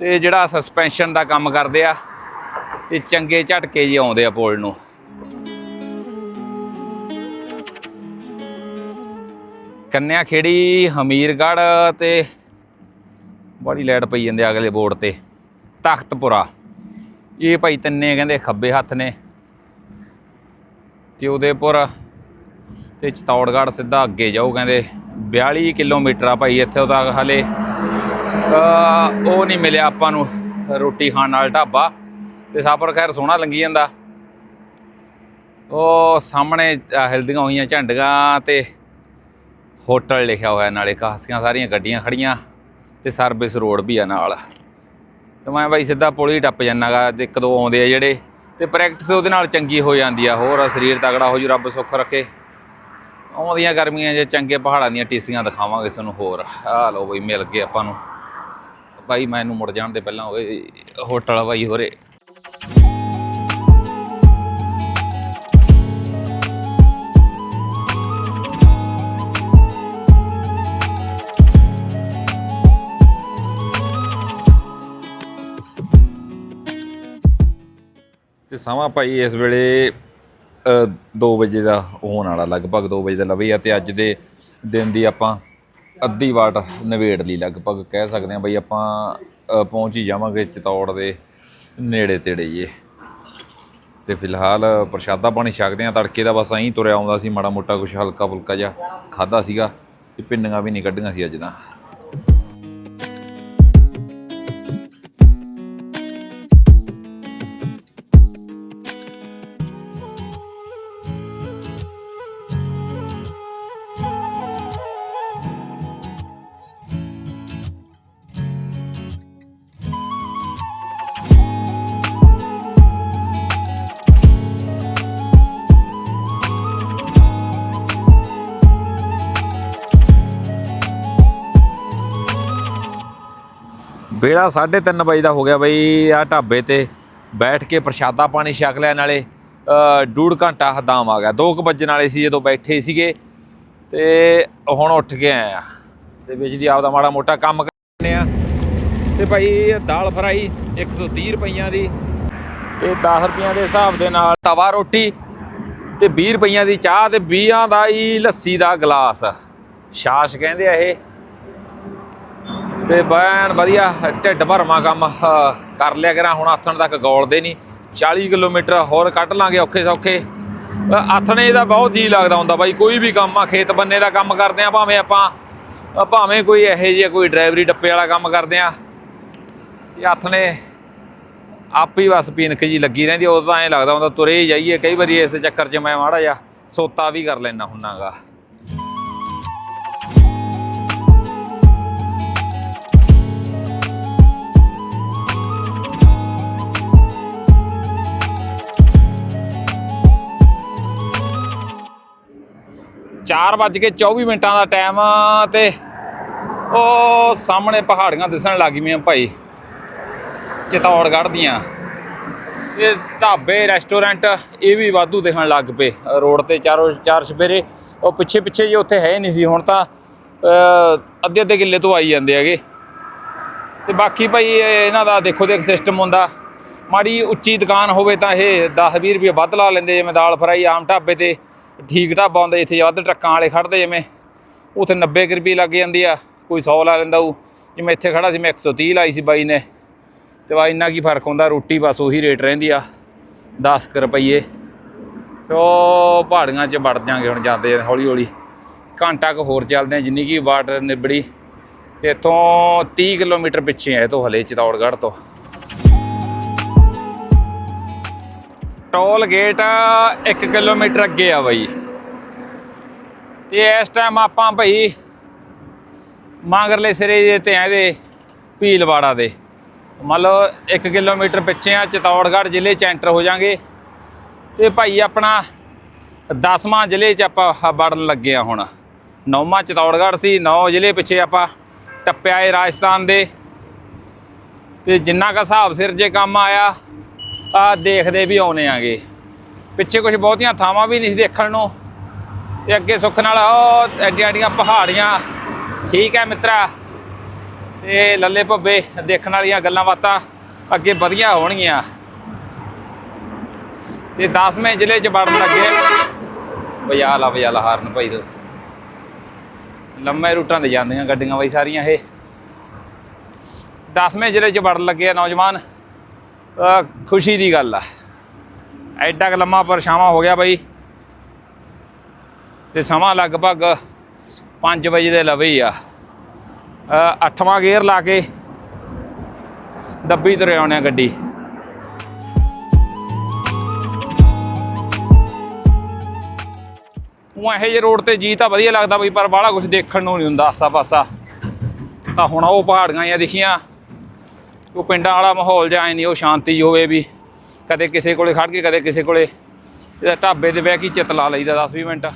ਤੇ ਜਿਹੜਾ ਸਸਪੈਂਸ਼ਨ ਦਾ ਕੰਮ ਕਰਦੇ ਆ ਤੇ ਚੰਗੇ ਝਟਕੇ ਜੇ ਆਉਂਦੇ ਆ ਪੁਲ ਨੂੰ। ਕੰਨਿਆ ਖੇੜੀ ਹਮੀਰਗੜ੍ਹ ਤੇ ਬੜੀ ਲਾਈਟ ਪਈ ਜਾਂਦੇ ਆ ਅਗਲੇ ਬੋਰਡ ਤੇ ਤਖਤਪੁਰਾ। ਇਹ ਭਾਈ ਤਿੰਨੇ ਕਹਿੰਦੇ ਖੱਬੇ ਹੱਥ ਨੇ। ਤੇ ਉਦੇਪੁਰ ਤੇ ਚਤੌੜਗੜ੍ਹ ਸਿੱਧਾ ਅੱਗੇ ਜਾਓ ਕਹਿੰਦੇ। 42 ਕਿਲੋਮੀਟਰ ਆ ਭਾਈ ਇੱਥੇ ਤੱਕ ਹਲੇ। ਉਹ ਨਹੀਂ ਮਿਲਿਆ ਆਪਾਂ ਨੂੰ ਰੋਟੀ ਖਾਣ ਨਾਲ ਢਾਬਾ। ਤੇ ਸਫ਼ਰ ਖੈਰ ਸੋਹਣਾ ਲੰਗੀ ਜਾਂਦਾ। ਉਹ ਸਾਹਮਣੇ ਅਹ ਹਿਲਦੀਆਂ ਹੋਈਆਂ ਝੰਡੀਆਂ ਤੇ ਹੋਟਲ ਲਿਖਿਆ ਹੋਇਆ ਨਾਲੇ। ਕਾਸੀਆਂ ਸਾਰੀਆਂ ਗੱਡੀਆਂ ਖੜੀਆਂ। ਤੇ ਸਰਵਿਸ ਰੋਡ ਵੀ ਆ ਨਾਲ। ਤੇ ਮੈਂ ਬਾਈ ਸਿੱਧਾ ਪੁਲ ਹੀ ਟੱਪ ਜਾਨਾਗਾ ਤੇ ਇੱਕ ਦੋ ਆਉਂਦੇ ਆ ਜਿਹੜੇ, ਤੇ ਪ੍ਰੈਕਟਿਸ ਉਹਦੇ ਨਾਲ ਚੰਗੀ ਹੋ ਜਾਂਦੀ ਆ, ਹੋਰ ਸਰੀਰ ਤਗੜਾ ਹੋ ਜੂ, ਰੱਬ ਸੁੱਖ ਰੱਖੇ। ਆਉਂਦੀਆਂ ਗਰਮੀਆਂ 'ਚ ਚੰਗੇ ਪਹਾੜਾਂ ਦੀਆਂ ਟੀਸੀਆਂ ਦਿਖਾਵਾਂਗੇ ਤੁਹਾਨੂੰ ਹੋਰ। ਆਹ ਲਓ ਬਈ, ਮਿਲ ਗਏ ਆਪਾਂ ਨੂੰ। ਬਾਈ ਮੈਨੂੰ ਮੁੜ ਜਾਣ ਦੇ ਪਹਿਲਾਂ, ਓਏ, ਹੋਟਲ ਬਾਈ ਹੋਰੇ। ਤੇ ਸਮਾਂ ਭਾਈ ਇਸ ਵੇਲੇ 2 ਵਜੇ ਦਾ ਹੋਣ ਵਾਲਾ, ਲਗਭਗ 2 ਵਜੇ ਦਾ ਲਵੇ ਆ, ਤੇ ਅੱਜ ਦੇ ਦਿਨ ਦੀ ਆਪਾਂ ਅੱਧੀ ਵਾਟ ਨਵੇੜ ਲਈ, ਲਗਭਗ ਕਹਿ ਸਕਦੇ ਆ ਬਈ ਆਪਾਂ ਪਹੁੰਚ ਹੀ ਜਾਵਾਂਗੇ ਚਤੌੜ ਦੇ ਨੇੜੇ ਤੇੜੇ ਜੇ ਤੇ ਫਿਲਹਾਲ ਪ੍ਰਸ਼ਾਦਾ ਪਾਣੀ ਛਕਦੇ ਆ ਤੜਕੇ ਦਾ ਬਸ ਐਂ ਤੁਰਿਆ ਆਉਂਦਾ ਸੀ, ਮਾੜਾ ਮੋਟਾ ਕੁਛ ਹਲਕਾ ਫੁਲਕਾ ਜਿਹਾ ਖਾਦਾ ਸੀਗਾ, ਤੇ ਪਿੰਡੀਆਂ ਵੀ ਨਹੀਂ ਕੱਢੀਆਂ ਸੀ ਅੱਜ ਤਾਂ। ਵੇਲਾ 3:30 ਵਜੇ ਦਾ ਹੋ ਗਿਆ ਬਈ ਆ ਢਾਬੇ ਤੇ ਬੈਠ ਕੇ ਪ੍ਰਸ਼ਾਦਾ ਪਾਣੀ ਛਕ ਲਿਆ ਨਾਲੇ ਅ, ਘੰਟਾ ਹਦਾਮ ਆ ਗਿਆ। 2 ਵਜੇ ਵਾਲੇ ਸੀ ਜਦੋਂ ਬੈਠੇ ਸੀਗੇ ਤੇ ਹੁਣ ਉੱਠ ਕੇ ਆਏ ਆ। ਤੇ ਵਿੱਚ ਦੀ ਆਪਦਾ ਮਾੜਾ ਮੋਟਾ ਕੰਮ ਕਰਨੇ ਆ। ਤੇ ਭਾਈ ਦਾਲ ਫਰਾਈ 130 ਰੁਪਈਆਂ ਦੀ ਤੇ 10 ਰੁਪਈਆਂ ਦੇ ਹਿਸਾਬ ਦੇ ਨਾਲ ਤਵਾ ਰੋਟੀ ਤੇ 20 ਰੁਪਈਆਂ ਦੀ ਚਾਹ ਤੇ 20 ਦਾ ਹੀ ਲੱਸੀ ਦਾ ਗਲਾਸ। ਛਾਸ਼ ਕਹਿੰਦੇ ਆ ਇਹ। ਤੇ ਬੈਣ ਵਧੀਆ ਢਿੱਡ ਭਰਮਾ ਕੰਮ ਕਰ ਲਿਆ ਕਰਾਂ ਹੁਣ ਆਥਣ ਤੱਕ ਗੋਲਦੇ ਨਹੀਂ। 40 ਕਿਲੋਮੀਟਰ ਹੋਰ ਕੱਢ ਲਾਂਗੇ ਔਖੇ ਸੌਖੇ। ਅਹ, ਆਥਣੇ ਦਾ ਬਹੁਤ ਜੀ ਲੱਗਦਾ ਹੁੰਦਾ ਬਾਈ ਕੋਈ ਵੀ ਕੰਮ ਆ ਖੇਤ ਬੰਨੇ ਦਾ ਕੰਮ ਕਰਦੇ ਆ ਭਾਵੇਂ ਆਪਾਂ ਭਾਵੇਂ ਕੋਈ ਇਹੋ ਜਿਹਾ ਕੋਈ ਡਰਾਈਵਰੀ ਡੱਪੇ ਵਾਲਾ ਕੰਮ ਕਰਦੇ ਆ। ਇਹ ਆਥਣੇ ਆਪ ਹੀ ਬਸ ਪੀਨਕ ਜੀ ਲੱਗੀ ਰਹਿੰਦੀ ਉਹ ਤਾਂ ਐਂ ਲੱਗਦਾ ਹੁੰਦਾ ਤੁਰੇ ਹੀ ਜਾਈਏ ਕਈ ਵਾਰੀ ਇਸ ਚੱਕਰ 'ਚ ਮੈਂ ਮਾੜਾ ਜਿਹਾ ਸੋਤਾ ਵੀ ਕਰ ਲੈਣਾ ਹੁੰਨਾਗਾ ਚਾਰ ਵੱਜ ਕੇ 24 ਮਿੰਟਾਂ ਦਾ ਟਾਈਮ ਤੇ ਉਹ ਸਾਹਮਣੇ ਪਹਾੜੀਆਂ ਦਿਸਣ ਲੱਗ ਗਈਆਂ ਭਾਈ, ਚਿਤੌੜਗੜ੍ਹ ਦੀਆਂ। ਇਹ ਢਾਬੇ, ਰੈਸਟੋਰੈਂਟ, ਇਹ ਵੀ ਵਾਧੂ ਦਿਖਣ ਲੱਗ ਪਏ, ਰੋਡ ਤੇ ਚਾਰੋ, ਚਾਰ ਸਪੇਰੇ ਉਹ ਪਿੱਛੇ ਪਿੱਛੇ ਜੇ ਉੱਥੇ ਹੈ ਹੀ ਨਹੀਂ ਸੀ, ਹੁਣ ਤਾਂ ਅੱਧੇ ਅੱਧੇ ਕਿੱਲੇ ਤੋਂ ਆਈ ਜਾਂਦੇ ਹੈਗੇ। ਤੇ ਬਾਕੀ ਭਾਈ ਇਹਨਾਂ ਦਾ ਦੇਖੋ ਦੇਖ ਸਿਸਟਮ ਹੁੰਦਾ। ਮਾੜੀ ਉੱਚੀ ਦੁਕਾਨ ਹੋਵੇ ਤਾਂ ਇਹ 10 20 ਰੁਪਏ ਵੱਧ ਲਾ ਲੈਂਦੇ, ਜਿਵੇਂ ਦਾਲ ਫਰਾਈ ਆਮ ਢਾਬੇ ਤੇ। ਠੀਕ ਢਾਬਾ ਹੁੰਦਾ ਇੱਥੇ ਵੱਧ ਟਰੱਕਾਂ ਵਾਲੇ ਖੜਦੇ ਜਿਵੇਂ, ਉੱਥੇ 90 ਕੁ ਰੁਪਏ ਲੱਗ ਜਾਂਦੀ ਆ, ਕੋਈ 100 ਲਾ ਲੈਂਦਾ ਉਹ, ਜਿਵੇਂ ਇੱਥੇ ਖੜਾ ਸੀ ਮੈਂ 130 ਲਾਈ ਸੀ ਬਾਈ ਨੇ, ਤੇ ਵਾ ਇੰਨਾ ਕੀ ਫ਼ਰਕ ਹੁੰਦਾ, ਰੋਟੀ ਬਸ ਉਹੀ ਰੇਟ ਰਹਿੰਦੀ ਆ 10 ਕੁ ਰੁਪਈਏ। ਤੇ ਉਹ ਪਹਾੜੀਆਂ 'ਚ ਵੜ ਜਾਾਂਗੇ ਹੁਣ ਜਾਂਦੇ ਹੌਲੀ ਹੌਲੀ, ਘੰਟਾ ਕੁ ਹੋਰ ਚੱਲਦੇ ਆ, ਜਿੰਨੀ ਕੀ ਬਾਟ ਨਿਬੜੀ, ਤੇ ਇੱਥੋਂ 30 ਕਿਲੋਮੀਟਰ ਪਿੱਛੇ ਆ ਇਹ ਤੋਂ ਹਲੇ ਚਿਤੌੜਗੜ੍ਹ ਤੋਂ। ਟੋਲ ਗੇਟ 1 ਕਿਲੋਮੀਟਰ ਅੱਗੇ ਆ ਬਾਈ। ਤੇ ਇਸ ਟਾਈਮ ਆਪਾਂ ਭਾਈ ਮਾਂਗਰਲੇ ਸਿਰੇ ਦੇ ਤੇ ਆ ਇਹਦੇ, ਭੀਲਵਾੜਾ ਦੇ। ਮੰਨ ਲਓ 1 ਕਿਲੋਮੀਟਰ ਪਿੱਛੇ ਆ, ਚਤੌੜਗੜ੍ਹ ਜ਼ਿਲ੍ਹੇ ਚ ਐਂਟਰ ਹੋ ਜਾਾਂਗੇ। ਤੇ ਭਾਈ ਆਪਣਾ 10ਵਾਂ ਜ਼ਿਲ੍ਹੇ ਚ ਆਪਾਂ ਵੜਨ ਲੱਗੇ ਆ ਹੁਣ। ਨੌਵਾਂ ਚਤੌੜਗੜ੍ਹ ਸੀ, ਨੌ ਜ਼ਿਲ੍ਹੇ ਪਿੱਛੇ ਆਪਾਂ ਟੱਪਿਆ ਏ ਰਾਜਸਥਾਨ ਦੇ। ਤੇ ਜਿੰਨਾ ਕਾ ਹਿਸਾਬ ਸਿਰ ਜੇ ਕੰਮ ਆਇਆ ਆ ਦੇਖਦੇ ਵੀ ਆਉਨੇ ਆਗੇ। ਪਿੱਛੇ ਕੁਝ ਬਹੁਤੀਆਂ ਥਾਵਾਂ ਵੀ ਨਹੀਂ ਸੀ ਦੇਖਣ ਨੂੰ। ਤੇ ਅੱਗੇ ਸੁੱਖ ਨਾਲ ਉਹ ਐਡੀਆਂ ਐਡੀਆਂ ਪਹਾੜੀਆਂ। ਠੀਕ ਹੈ ਮਿੱਤਰਾ। ਤੇ ਲੱਲੇ ਭੱਬੇ, ਦੇਖਣ ਵਾਲੀਆਂ ਗੱਲਾਂ ਬਾਤਾਂ ਅੱਗੇ ਵਧੀਆ ਹੋਣਗੀਆਂ। ਤੇ 10ਵੇਂ ਜ਼ਿਲ੍ਹੇ 'ਚ ਵੜਨ ਲੱਗੇ। ਵਜਾ ਲਾ ਵਜਾ ਲਾ ਹਾਰਨ ਭਾਈ ਤੂੰ। ਲੰਮੇ ਰੂਟਾਂ ਤੇ ਜਾਂਦੀਆਂ ਗੱਡੀਆਂ ਬਾਈ ਸਾਰੀਆਂ ਇਹ। 10ਵੇਂ ਜ਼ਿਲ੍ਹੇ 'ਚ ਵੜਨ ਲੱਗੇ ਆ ਨੌਜਵਾਨ। ਖੁਸ਼ੀ ਦੀ ਗੱਲ ਆ। ਐਡਾ ਕੁ ਲੰਮਾ ਪਰਛਾਵਾਂ ਹੋ ਗਿਆ ਬਾਈ। ਤੇ ਸਮਾਂ ਲਗਭਗ 5 ਵਜੇ ਦੇ ਲਵੇ ਹੀ ਆ। ਅੱਠਵਾਂ ਗੇਅਰ ਲਾ ਕੇ ਦੱਬੀ ਤੁਰੇ ਆਉਣੇ ਗੱਡੀ। ਉਹ ਇਹੋ ਜਿਹੇ ਰੋਡ ਤੇ ਜੀ ਤਾਂ ਵਧੀਆ ਲੱਗਦਾ ਬਈ, ਪਰ ਬਾਹਲਾ ਕੁਝ ਦੇਖਣ ਨੂੰ ਨਹੀਂ ਹੁੰਦਾ ਆਸਾ ਪਾਸਾ ਤਾਂ ਹੁਣ ਉਹ ਪਹਾੜੀਆਂ ਆ ਦਿਖੀਆਂ। ਉਹ ਪਿੰਡਾਂ ਵਾਲਾ ਮਾਹੌਲ ਜਿਹਾ ਨਹੀਂ, ਉਹ ਸ਼ਾਂਤੀ ਹੋਵੇ ਵੀ ਕਦੇ ਕਿਸੇ ਕੋਲੇ ਖੜ ਕੇ, ਕਦੇ ਕਿਸੇ ਕੋਲੇ ਢਾਬੇ ਤੇ ਬਹਿ ਕੇ ਚਿੱਤ ਲਾ ਲਈਦਾ 10 20 ਮਿੰਟ।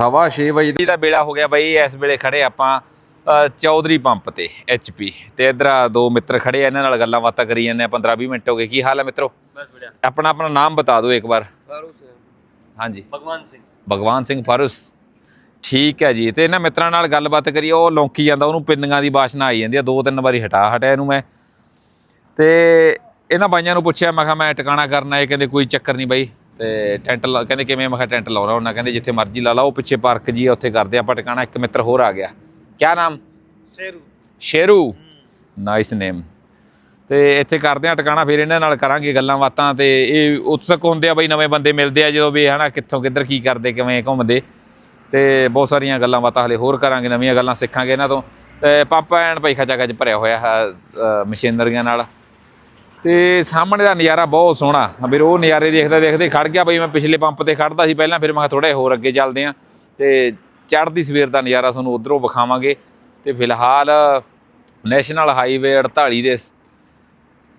ਸਵਾ 6 ਵਜੇ ਦਾ ਵੇਲਾ ਹੋ ਗਿਆ ਬਈ ਇਸ ਵੇਲੇ ਖੜੇ ਆਪਾਂ ਚੌਧਰੀ ਪੰਪ ਤੇ ਐਚਪੀ ਤੇ ਇਧਰ ਆ ਦੋ ਮਿੱਤਰ ਖੜੇ ਆ ਇਹਨਾਂ ਨਾਲ ਗੱਲਾਂ ਬਾਤਾਂ ਕਰੀ ਜਾਂਦੇ ਆ 15 20 ਮਿੰਟ ਹੋ ਗਏ। ਕੀ ਹਾਲ ਹੈ ਮਿੱਤਰੋ? ਆਪਣਾ ਆਪਣਾ ਨਾਮ ਬਤਾ ਦਿਓ ਇੱਕ ਵਾਰ। ਹਾਂਜੀ। ਭਗਵਾਨ ਸਿੰਘ। ਭਗਵਾਨ ਸਿੰਘ ਫਾਰੂਸ। ਠੀਕ ਹੈ ਜੀ ਤੇ ਇਹਨਾਂ ਮਿੱਤਰਾਂ ਨਾਲ ਗੱਲਬਾਤ ਕਰੀ ਉਹ ਲੌਂਕੀ ਜਾਂਦਾ ਉਹਨੂੰ ਪਿੰਨੀਆਂ ਦੀ ਬਾਸ਼ਨਾ ਆਈ ਜਾਂਦੀ ਆ ਦੋ ਤਿੰਨ ਵਾਰੀ ਹਟਾ ਹਟਿਆ ਇਹਨੂੰ ਮੈਂ। ਤੇ ਇਹਨਾਂ ਬਾਈਆਂ ਨੂੰ ਪੁੱਛਿਆ ਮੈਂ ਕਿਹਾ ਮੈਂ ਟਿਕਾਣਾ ਕਰਨਾ ਇਹ ਕਹਿੰਦੇ ਕੋਈ ਚੱਕਰ ਨਹੀਂ ਬਾਈ। ਤੇ ਟੈਂਟ ਲਾ ਕਹਿੰਦੇ ਕਿਵੇਂ? ਮੈਂ ਕਿਹਾ ਟੈਂਟ ਲਾਉਣਾ ਉਹਨਾਂ ਕਹਿੰਦੇ ਜਿੱਥੇ ਮਰਜ਼ੀ ਲਾ ਲਾ ਉਹ ਪਿੱਛੇ ਪਾਰਕ ਜੀ ਆ ਉੱਥੇ ਕਰਦੇ ਆਪਾਂ ਟਿਕਾਣਾ ਇੱਕ ਮਿੱਤਰ ਹੋਰ ਆ ਗਿਆ। ਕਿਆ ਨਾਮ? शेरू ਸ਼ੇਰੂ। ਨਾਈਸ ਨੇਮ ਤੇ ਇੱਥੇ ਕਰਦੇ ਆ ਟਿਕਾਣਾ ਫਿਰ ਇਹਨਾਂ ਨਾਲ ਕਰਾਂਗੇ ਗੱਲਾਂ ਬਾਤਾਂ ਤੇ ਇਹ ਉਤਸਕ ਹੁੰਦੇ ਆ ਬਈ ਨਵੇਂ ਬੰਦੇ ਮਿਲਦੇ ਆ ਜਦੋਂ ਵੀ ਹਨਾ ਕਿੱਥੋਂ ਕਿੱਧਰ ਕੀ ਕਰਦੇ ਕਿਵੇਂ ਘੁੰਮਦੇ। ਤੇ ਬਹੁਤ ਸਾਰੀਆਂ ਗੱਲਾਂ ਬਾਤਾਂ ਹਲੇ ਹੋਰ ਕਰਾਂਗੇ ਨਵੀਆਂ ਗੱਲਾਂ ਸਿੱਖਾਂਗੇ ਇਹਨਾਂ ਤੋਂ। ਤੇ ਪਾਪਾ ਐਨ ਭਾਈ ਖਚਾ ਚ ਭਰਿਆ ਹੋਇਆ ਹੈ ਮਸ਼ੀਨਰੀਆਂ ਨਾਲ। ਤੇ ਸਾਹਮਣੇ ਦਾ ਨਜ਼ਾਰਾ ਬਹੁਤ ਸੋਹਣਾ ਫਿਰ ਉਹ ਨਜ਼ਾਰੇ ਦੇਖਦੇ ਦੇਖਦੇ ਖੜ ਗਿਆ ਬਈ ਮੈਂ ਪਿਛਲੇ ਪੰਪ ਤੇ ਖੜਦਾ ਸੀ ਪਹਿਲਾਂ ਫਿਰ ਮੈਂ ਥੋੜਾ ਹੋਰ ਅੱਗੇ ਚੱਲਦੇ ਆ ਤੇ ਚੜ੍ਹਦੀ ਸਵੇਰ ਦਾ ਨਜ਼ਾਰਾ ਤੁਹਾਨੂੰ ਉਧਰੋਂ ਵਿਖਾਵਾਂਗੇ ਤੇ ਫਿਲਹਾਲ ਨੈਸ਼ਨਲ ਹਾਈਵੇ 48 ਦੇ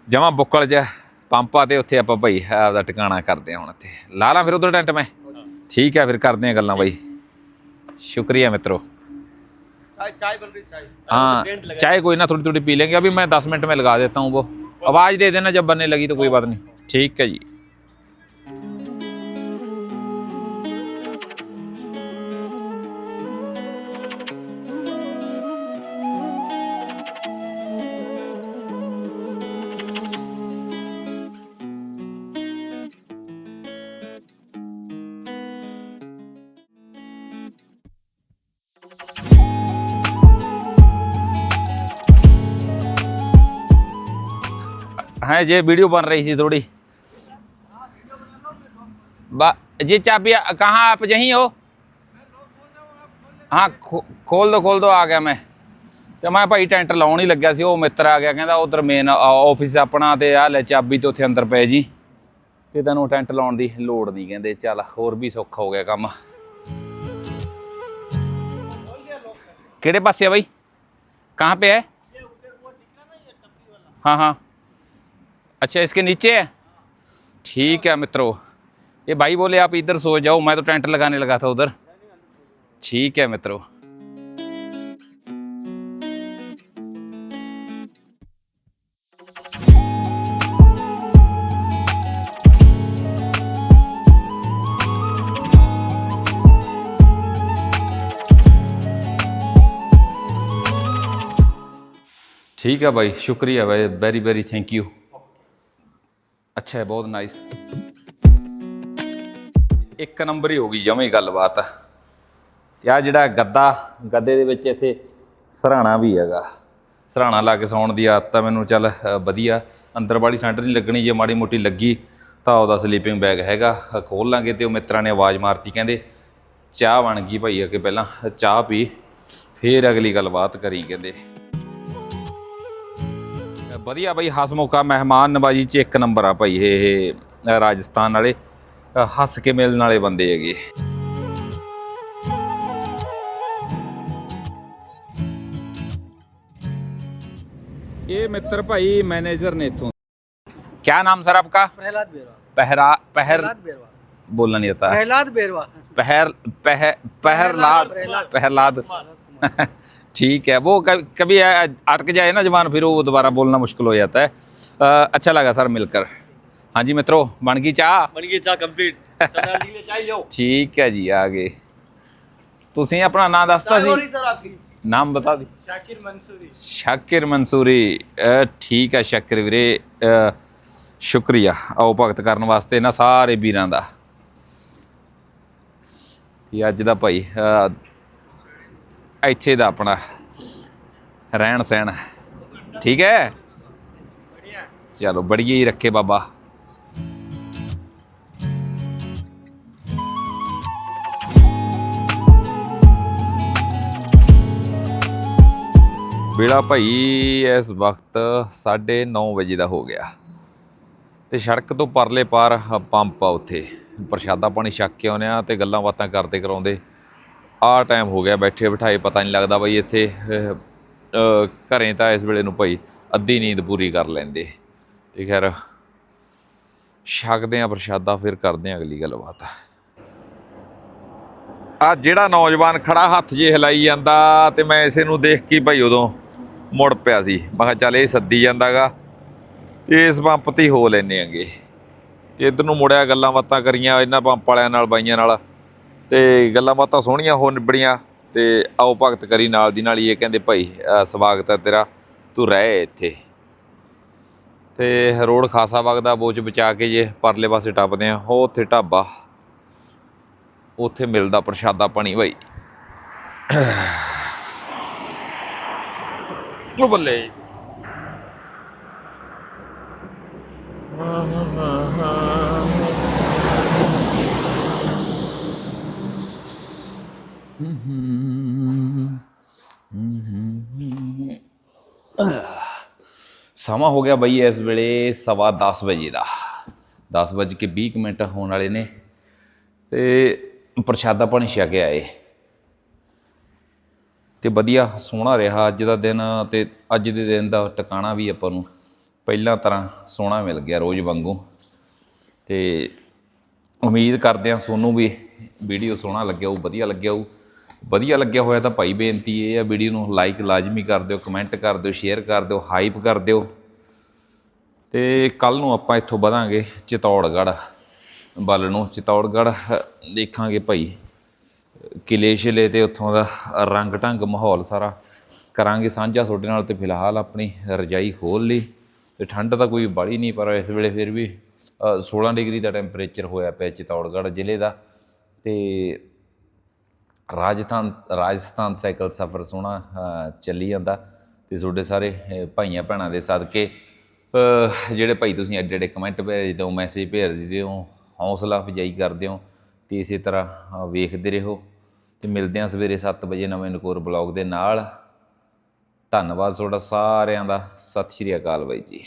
ਜਮਾ ਬੁੱਕਲ ਚ ਪੰਪ ਆ ਤੇ ਉੱਥੇ ਆਪਾਂ ਭਾਈ ਆਪਦਾ ਟਿਕਾਣਾ ਕਰਦੇ ਆ ਹੁਣ ਇੱਥੇ ਲਾ ਲਾਂ ਫਿਰ ਉਧਰ ਟੈਂਟ ਮੈਂ ਠੀਕ ਹੈ ਫਿਰ ਕਰਦੇ ਆ ਗੱਲਾਂ ਬਾਈ ਸ਼ੁਕਰੀਆ ਮਿੱਤਰੋ चाय चाय बन रही चाय हाँ टेंट लगा चाय कोई ना थोड़ी थोड़ी पी लेंगे अभी मैं दस मिनट में लगा देता हूँ वो आवाज़ दे देना जब बनने लगी तो कोई बात नहीं ठीक है जी हाँ ये वीडियो बन रही थी थोड़ी बा जी चाबी कहाँ आप यहीं हो ਹਾਂ ਖੋ- ਖੋਲ ਦੋ ਖੋਲ ਦੋ ਆ ਗਿਆ ਮੈਂ ਤੇ ਮੈਂ ਭਾਈ ਟੈਂਟ ਲਾਉਣ ਹੀ ਲੱਗਿਆ ਸੀ ਉਹ ਮਿੱਤਰ ਆ ਗਿਆ ਕਹਿੰਦਾ ਉਧਰ ਮੇਨ ਆਫਿਸ ਆਪਣਾ ਤੇ ਆ ਲੈ ਚਾਬੀ ਤੇ ਉੱਥੇ ਅੰਦਰ ਪੈ ਜੀ ਤੇ ਤੈਨੂੰ ਟੈਂਟ ਲਾਉਣ ਦੀ ਲੋੜ ਨਹੀਂ ਕਹਿੰਦੇ ਚੱਲ ਹੋਰ ਵੀ ਸੌਖਾ ਹੋ ਗਿਆ ਕੰਮ ਕਿਹੜੇ ਪਾਸੇ ਆ ਬਾਈ ਕਹਾਂ पे है हाँ हाँ अच्छा इसके नीचे है? ठीक है मित्रों। ये भाई बोले, आप इधर सो जाओ, मैं तो टेंट लगाने लगा था उधर। ठीक है मित्रों। ठीक है भाई, शुक्रिया भाई। वेरी वेरी थैंक यू ਅੱਛਾ ਹੈ ਬਹੁਤ ਨਾਈਸ ਇੱਕ ਨੰਬਰ ਹੀ ਹੋ ਗਈ ਜਮੇ ਗੱਲਬਾਤ। ਤੇ ਆ ਜਿਹੜਾ ਗੱਦਾ ਗੱਦੇ ਦੇ ਵਿੱਚ ਇੱਥੇ ਸਰਾਣਾ ਵੀ ਹੈਗਾ। ਸਰਾਣਾ ਲਾ ਕੇ ਸੌਣ ਦੀ ਆਦਤ ਆ ਮੈਨੂੰ ਚੱਲ ਅ, ਵਧੀਆ। ਅੰਦਰ ਵਾਲੀ ਠੰਡ ਨਹੀਂ ਲੱਗਣੀ ਜੇ ਮਾੜੀ ਮੋਟੀ ਲੱਗੀ ਤਾਂ ਉਹਦਾ ਸਲੀਪਿੰਗ ਬੈਗ ਹੈਗਾ। ਅ, ਖੋਲ ਲਾਂਗੇ ਤੇ ਉਹ ਮਿੱਤਰਾਂ ਨੇ ਆਵਾਜ਼ ਮਾਰਤੀ ਕਹਿੰਦੇ ਚਾਹ ਬਣ ਗਈ ਭਾਈ ਅੱਗੇ ਪਹਿਲਾਂ ਚਾਹ ਪੀ ਫੇਰ ਅਗਲੀ ਗੱਲਬਾਤ ਕਰੀ ਕਹਿੰਦੇ। ਵਧੀਆ ਬਾਈ ਹਸਮੁਖਾ ਮਹਿਮਾਨ ਨਵਾਜੀ ਚ ਇੱਕ ਨੰਬਰ ਆ ਭਾਈ ਇਹ ਇਹ ਰਾਜਸਥਾਨ ਵਾਲੇ ਅ, ਹੱਸ ਕੇ ਮਿਲਣ ਵਾਲੇ ਬੰਦੇ ਹੈਗੇ ਇਹ ਮਿੱਤਰ ਭਾਈ ਮੈਨੇਜਰ ਨੇ ਇਥੋਂ क्या नाम सर आपका प्रहलाद बेरवा पहरा पहर प्रहलाद बेरवा बोलना नहीं आता प्रहलाद बेरवा पहर पह पहरलाद पहरलाद ठीक है वो कभी कभी अटक जाए ना जबान फिर वो दोबारा बोलना मुश्किल हो जाता है अ, अच्छा लगा सर मिलकर हाँ जी मित्रों बन गई चाह बन गई चाह कंप्लीट सरदार जी ने चाय लो ਠੀਕ ਹੈ ਜੀ ਆ ਗਏ ਤੁਸੀਂ ਆਪਣਾ ਨਾਮ ਦੱਸਤਾ चाय हो ਸੀ रही सर आपकी ਨਾਮ ਬਤਾ ਦੀ शाकिर मंसूरी ਸ਼ਾਕਿਰ ਮਨਸੂਰੀ ਅ, ਠੀਕ ਹੈ ਸ਼ਾਕਿਰ ਵੀਰੇ ਅ, ਸ਼ੁਕਰੀਆ ਆਓ ਭਗਤ ਕਰਨ ਵਾਸਤੇ ਨਾ ਸਾਰੇ ਵੀਰਾਂ ਦਾ ਤੇ ਅੱਜ ਦਾ ਭਾਈ ਅ, ਇੱਥੇ ਦਾ ਆਪਣਾ ਰਹਿਣ ਸਹਿਣ। ਠੀਕ ਹੈ? ਚਲੋ, ਬੜੀਏ ਹੀ ਰੱਖੇ ਬਾਬਾ। ਵੇਲਾ ਭਾਈ, ਇਸ ਵਕਤ 9:30 ਵਜੇ ਦਾ ਹੋ ਗਿਆ। ਤੇ ਸੜਕ ਤੋਂ ਪਰਲੇ ਪਾਰ ਪੰਪ ਆ ਉੱਥੇ ਪ੍ਰਸ਼ਾਦਾ ਪਾਣੀ ਛੱਕ ਕੇ ਆਉਂਦੇ ਆ ਤੇ ਗੱਲਾਂ ਬਾਤਾਂ ਕਰਦੇ ਕਰਾਉਂਦੇ। ਆਹ ਟਾਈਮ ਹੋ ਗਿਆ ਬੈਠੇ ਬਿਠਾਏ ਪਤਾ ਨਹੀਂ ਲੱਗਦਾ ਬਈ ਇੱਥੇ ਅਹ, ਘਰੇ ਤਾਂ ਇਸ ਵੇਲੇ ਨੂੰ ਭਾਈ ਅੱਧੀ ਨੀਂਦ ਪੂਰੀ ਕਰ ਲੈਂਦੇ। ਤੇ ਖੈਰ ਛਕਦੇ ਆ ਪ੍ਰਸ਼ਾਦਾ ਫਿਰ ਕਰਦੇ ਆ ਅਗਲੀ ਗੱਲਬਾਤ। ਆ ਜਿਹੜਾ ਨੌਜਵਾਨ ਖੜਾ ਹੱਥ ਜੇ ਹਿਲਾਈ ਜਾਂਦਾ ਤੇ ਮੈਂ ਇਸੇ ਨੂੰ ਦੇਖ ਕੇ ਭਾਈ ਉਦੋਂ ਮੁੜ ਪਿਆ ਸੀ। ਮੈਂ ਕਿਹਾ ਚੱਲ ਇਹ ਸੱਦੀ ਜਾਂਦਾਗਾ ਤੇ ਇਸ ਪੰਪ ਤੇ ਹੀ ਹੋ ਲੈਨੇ ਆਂਗੇ ਤੇ ਇਧਰ ਨੂੰ ਮੁੜਿਆ ਗੱਲਾਂ ਬਾਤਾਂ ਕਰੀਆਂ ਇਹਨਾਂ ਪੰਪ ਵਾਲਿਆਂ ਨਾਲ ਬਾਈਆਂ ਨਾਲ। ਤੇ ਗੱਲਾਂ ਬਾਤਾਂ ਸੋਹਣੀਆਂ ਹੋ ਨਿਬੜੀਆਂ ਤੇ ਆਓ ਭਗਤ ਕਰੀ ਨਾਲ ਦੀ ਨਾਲ ਹੀ ਇਹ ਕਹਿੰਦੇ ਭਾਈ ਸਵਾਗਤ ਹੈ ਤੇਰਾ ਤੂੰ ਰਹਿ ਇੱਥੇ। ਤੇ ਰੋਡ ਖਾਸਾ ਵਗਦਾ ਬੋਚ ਬਚਾ ਕੇ ਜੇ ਪਰਲੇ ਪਾਸੇ ਟੱਪਦੇ ਆ ਉਹ ਉੱਥੇ ਢਾਬਾ ਉੱਥੇ ਮਿਲਦਾ ਪ੍ਰਸ਼ਾਦਾ ਪਾਣੀ ਭਾਈ। ਉਹ ਬੱਲੇ। ਸਮਾਂ ਹੋ ਗਿਆ ਬਈ ਇਸ ਵੇਲੇ ਸਵਾ 10 ਵਜੇ ਦਾ। 10 ਵਜੇ ਕੇ 20 ਕੁ ਮਿੰਟ ਹੋਣ ਵਾਲੇ ਨੇ ਤੇ ਪ੍ਰਸ਼ਾਦਾ ਪਾਣੀ ਛਕ ਆਏ। ਤੇ ਵਧੀਆ ਸੋਹਣਾ ਰਿਹਾ ਅੱਜ ਦਾ ਦਿਨ ਤੇ ਅੱਜ ਦੇ ਦਿਨ ਦਾ ਟਿਕਾਣਾ ਵੀ ਆਪਾਂ ਨੂੰ ਪਹਿਲਾਂ ਤਰ੍ਹਾਂ ਸੋਹਣਾ ਮਿਲ ਗਿਆ ਰੋਜ਼ ਵਾਂਗੂ। ਤੇ ਉਮੀਦ ਕਰਦੇ ਹਾਂ ਸੋਨੂੰ ਵੀ ਵੀਡੀਓ ਸੋਹਣਾ ਲੱਗਿਆ ਉਹ ਵਧੀਆ ਲੱਗਿਆ ਉਹ ਵਧੀਆ ਲੱਗਿਆ ਹੋਇਆ ਤਾਂ ਭਾਈ ਬੇਨਤੀ ਇਹ ਆ ਵੀਡੀਓ ਨੂੰ ਲਾਈਕ ਲਾਜ਼ਮੀ ਕਰ ਦਿਓ ਕਮੈਂਟ ਕਰ ਦਿਓ ਸ਼ੇਅਰ ਕਰ ਦਿਓ ਹਾਈਪ ਕਰ ਦਿਓ। ਤੇ ਕੱਲ ਨੂੰ ਆਪਾਂ ਇੱਥੋਂ ਵਧਾਂਗੇ ਚਿਤੌੜਗੜ੍ਹ ਵੱਲ ਨੂੰ ਚਿਤੌੜਗੜ੍ਹ ਦੇਖਾਂਗੇ ਭਾਈ। ਕਿਲੇ ਸ਼ਿਲੇ ਤੇ ਉੱਥੋਂ ਦਾ ਰੰਗ ਢੰਗ ਮਾਹੌਲ ਸਾਰਾ ਕਰਾਂਗੇ ਸਾਂਝਾ ਤੁਹਾਡੇ ਨਾਲ ਤੇ ਫਿਲਹਾਲ ਆਪਣੀ ਰਜਾਈ ਖੋਲ ਲਈ। ਤੇ ਠੰਡ ਤਾਂ ਕੋਈ ਬੜੀ ਨਹੀਂ ਪਰ ਇਸ ਵੇਲੇ ਫਿਰ ਵੀ ਅ, 16 ਡਿਗਰੀ ਦਾ ਟੈਂਪਰੇਚਰ ਹੋਇਆ ਪਿਆ ਚਿਤੌੜਗੜ੍ਹ ਜ਼ਿਲ੍ਹੇ ਦਾ। ਤੇ ਰਾਜਸਥਾਨ ਰਾਜਸਥਾਨ ਸਾਈਕਲ ਸਫ਼ਰ ਸੋਹਣਾ ਚੱਲੀ ਜਾਂਦਾ ਤੇ ਤੁਹਾਡੇ ਸਾਰੇ ਭਾਈਆਂ ਭੈਣਾਂ ਦੇ ਸਦਕੇ ਜਿਹੜੇ ਭਾਈ ਤੁਸੀਂ ਐਡੇ ਐਡੇ ਕਮੈਂਟ ਭੇਜਦੇ ਹੋ ਮੈਸੇਜ ਭੇਜਦੇ ਹੋ, ਹੌਸਲਾ ਅਫਜਾਈ ਕਰਦੇ ਹੋ ਤੇ ਇਸੇ ਤਰ੍ਹਾਂ ਵੇਖਦੇ ਰਹੋ ਤੇ ਮਿਲਦੇ ਹਾਂ ਸਵੇਰੇ 7 ਵਜੇ ਨਵੇਂ ਨਕੋਰ ਬਲੌਗ ਦੇ ਨਾਲ। ਧੰਨਵਾਦ ਤੁਹਾਡਾ ਸਾਰਿਆਂ ਦਾ। ਸਤਿ ਸ਼੍ਰੀ ਅਕਾਲ ਬਾਈ ਜੀ।